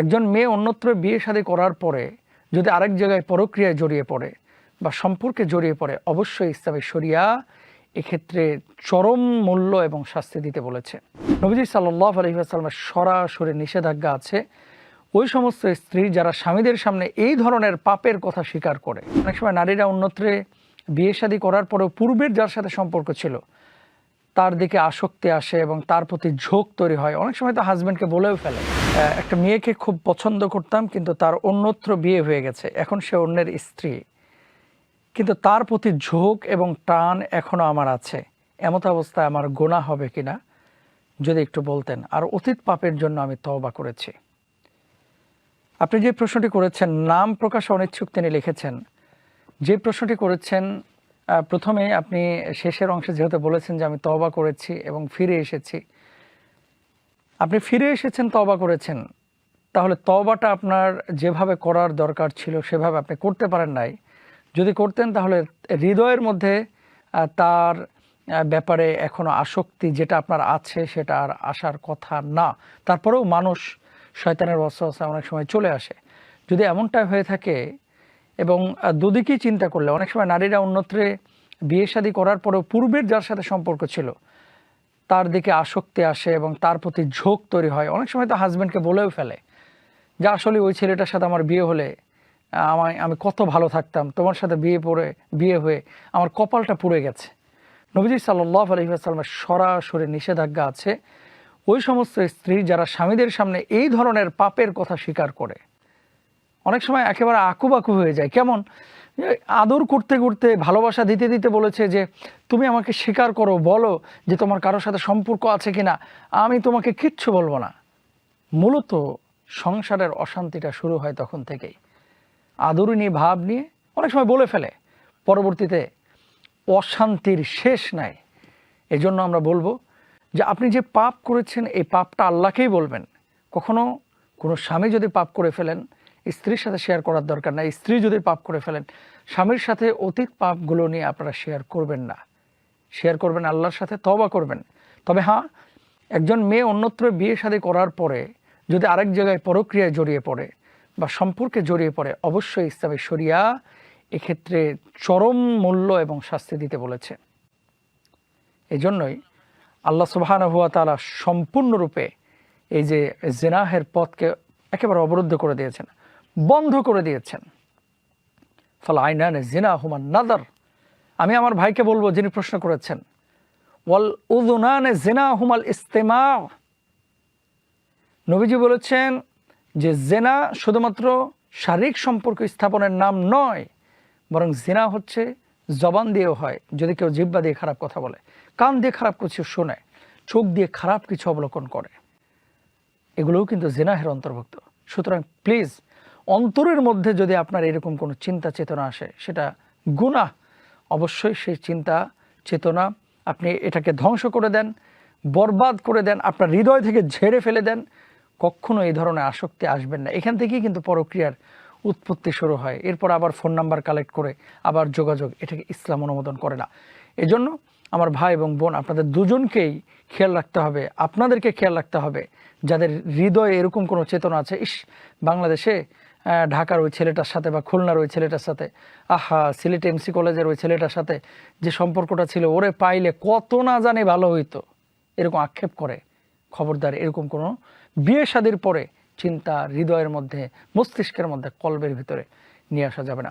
একজন মেয়ে অন্যত্র বিয়ে শাদী করার পরে যদি আরেক জায়গায় পরক্রিয়ায় জড়িয়ে পড়ে বা সম্পর্কে জড়িয়ে পড়ে, অবশ্যই ইসলামী শরিয়া এক্ষেত্রে চরম মূল্য এবং শাস্তি দিতে বলেছে। নবীজি সাল্লাহ আলহিহাস্লামের সরাসরি নিষেধাজ্ঞা আছে। ওই সমস্ত স্ত্রী যারা স্বামীদের সামনে এই ধরনের পাপের কথা স্বীকার করে, অনেক সময় নারীরা অন্যত্রে বিয়ে শাদী করার পরেও পূর্বের যার সাথে সম্পর্ক ছিল তার দিকে আসক্তি আসে এবং তার প্রতি ঝোঁক তৈরি হয়। অনেক সময় তো হাজব্যান্ডকে বলেও ফেলে একটা মেয়েকে খুব পছন্দ করতাম কিন্তু তার অন্যত্র বিয়ে হয়ে গেছে। এখন সে অন্যের স্ত্রী। কিন্তু তার প্রতি ঝোঁক এবং টান এখনও আমার আছে। এমত অবস্থায় আমার গোনা হবে কিনা যদি একটু বলতেন। আর অতীত পাপের জন্য আমি তওবা করেছি। আপনি যে প্রশ্নটি করেছেন, নাম প্রকাশে অনিচ্ছুক তিনি লিখেছেন। যে প্রশ্নটি করেছেন প্রথমে আপনি শেষের অংশে যেহেতু বলেছেন যে আমি তওবা করেছি এবং ফিরে এসেছি, আপনি ফিরে এসেছেন, তওবা করেছেন, তাহলে তওবাটা আপনার যেভাবে করার দরকার ছিল সেভাবে আপনি করতে পারেন নাই। যদি করতেন তাহলে হৃদয়ের মধ্যে তার ব্যাপারে এখনও আসক্তি যেটা আপনার আছে সেটা আর আসার কথা না। তারপরেও মানুষ, শয়তানের ওয়াসওয়াসা অনেক সময় চলে আসে। যদি এমনটা হয়ে থাকে এবং দুদিকেই চিন্তা করলে। অনেক সময় নারীরা অন্যত্রে বিয়ে শাদী করার পরেও পূর্বের যার সাথে সম্পর্ক ছিল, তার দিকে আসক্তি আসে এবং তার প্রতি ঝোঁক তৈরি হয়। অনেক সময় তো হাজব্যান্ডকে বলেও ফেলে যে, আসলে ওই ছেলেটার সাথে আমার বিয়ে হলে, আমায়, আমি কত ভালো থাকতাম, তোমার সাথে বিয়ে পড়ে বিয়ে হয়ে আমার কপালটা পুড়ে গেছে। নবীজি সাল্লাহ আলহিহাস্লামের সরাসরি নিষেধাজ্ঞা আছে। ওই সমস্ত স্ত্রী যারা স্বামীদের সামনে এই ধরনের পাপের কথা স্বীকার করে অনেক সময় একেবারে আকুবাকু হয়ে যায়। কেমন? আদর করতে করতে, ভালোবাসা দিতে দিতে বলেছে যে, তুমি আমাকে স্বীকার করো, বলো যে তোমার কারোর সাথে সম্পর্ক আছে কিনা। আমি তোমাকে কিচ্ছু বলব না। মূলত সংসারের অশান্তিটা শুরু হয় তখন থেকেই। আদরণী ভাব নিয়ে অনেক সময় বলে ফেলে। পরবর্তীতে অশান্তির শেষ নাই। এজন্য আমরা বলব যে, আপনি যে পাপ করেছেন, এই পাপটা আল্লাহকেই বলবেন। কখনো কোনো স্বামী যদি পাপ করে ফেলেন স্ত্রীর সাথে শেয়ার করার দরকার নাই। স্ত্রী যদি পাপ করে ফেলেন, স্বামীর সাথে অতীত পাপগুলো নিয়ে আপনারা শেয়ার করবেন না। শেয়ার করবেন, আল্লাহর সাথে তবা করবেন। তবে হ্যাঁ একজন মেয়ে অন্যত্র বিয়ে শাদী করার পরে যদি আরেক জায়গায় পরক্রিয়ায় জড়িয়ে পড়ে বা সম্পর্কে জড়িয়ে পড়ে, অবশ্যই ইসলামী শরিয়া এক্ষেত্রে চরম মূল্য এবং শাস্তি দিতে বলেছে। এজন্যই আল্লাহ সুবাহান হুয়া তালা সম্পূর্ণরূপে এই যে জেনাহের পথকে একেবারে অবরুদ্ধ করে দিয়েছেন। বন্ধ করে দিয়েছেন। ফলে আইনান জিনা হুমান নাদার। আমি আমার ভাইকে বলব যিনি প্রশ্ন করেছেন, ওয়াল উদুনান জেনা হুমাল ইস্তেমা। নবীজি বলেছেন যে জেনা শুধুমাত্র শারীরিক সম্পর্ক স্থাপনের নাম নয়, বরং জেনা হচ্ছে জবান দিয়েও হয়, যদি কেউ জিব্বা দিয়ে খারাপ কথা বলে, কান দিয়ে খারাপ কিছু শোনে, চোখ দিয়ে খারাপ কিছু অবলোকন করে। এগুলোও কিন্তু জেনাহের অন্তর্ভুক্ত। সুতরাং প্লিজ অন্তরের মধ্যে যদি আপনার এরকম কোনো চিন্তা চেতনা আসে, সেটা গুনাহ। অবশ্যই সেই চিন্তা চেতনা আপনি এটাকে ধ্বংস করে দেন, বরবাদ করে দেন, আপনার হৃদয় থেকে ঝেড়ে ফেলে দেন। কখনো এই ধরনের আসক্তি আসবেন না। এখান থেকেই কিন্তু পরক্রিয়ার উৎপত্তি শুরু হয়। এরপর আবার ফোন নাম্বার কালেক্ট করে আবার যোগাযোগ, এটাকে ইসলাম অনুমোদন করে না। এজন্য আমার ভাই এবং বোন, আপনাদের দুজনকেই খেয়াল রাখতে হবে, আপনাদেরকে খেয়াল রাখতে হবে। যাদের হৃদয়ে এরকম কোনো চেতনা আছে, ইস, বাংলাদেশে ঢাকার ওই ছেলেটার সাথে বা খুলনার ওই ছেলেটার সাথে। আহা, সিলেট এমসি কলেজের ওই ছেলেটার সাথে যে সম্পর্কটা ছিল, ওরে পাইলে কত না জানে ভালো হইতো। এরকম আক্ষেপ করে খবরদার, এরকম কোনো বিয়ে শাদির পরে চিন্তা হৃদয়ের মধ্যে, মস্তিষ্কের মধ্যে কলবের ভিতরে নিয়ে আসা যাবে না।